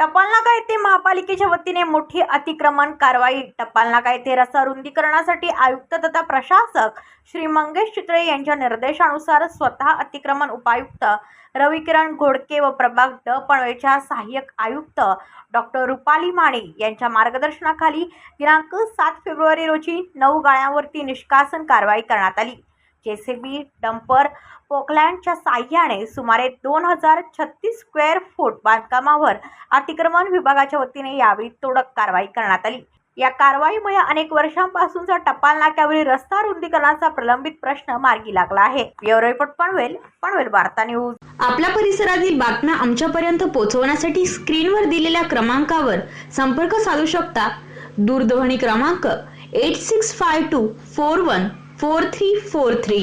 टपाल नाका येथे महापालिकेच्या वतीने मोठी अतिक्रमण कारवाई. टपाल नाका येथे रस्ता रुंदीकरणासाठी आयुक्त तथा प्रशासक श्री मंगेश चित्रे यांच्या निर्देशानुसार स्वतः अतिक्रमण उपायुक्त रविकिरण घोडके व प्रभाग ड पणवेच्या सहाय्यक आयुक्त डॉक्टर रुपाली माने यांच्या मार्गदर्शनाखाली दिनांक सात फेब्रुवारी रोजी नऊ गाळ्यांवरती निष्कासन कारवाई करण्यात आली. जेसीबी डंपर पोकलँडच्या साह्याने सुमारे दोन हजार छत्तीस स्क्वेअर फूट बांधकामावर अतिक्रमण विभागाच्या वतीने यावेळी तोडक कारवाई करण्यात आली. या कारवाईमुळे अनेक वर्षांपासूनचा टपाल नाक्यावरील रस्ता रुंदीकरणाचा प्रलंबित प्रश्न मार्गी लागला आहे. ब्युरो रिपोर्ट पनवेल पनवेल वार्ता न्यूज. आपल्या परिसरातील बातम्या आमच्यापर्यंत पोहोचवण्यासाठी स्क्रीनवर दिलेल्या क्रमांकावर संपर्क साधू शकता. दूरध्वनी क्रमांक eight six five two four one four three four three.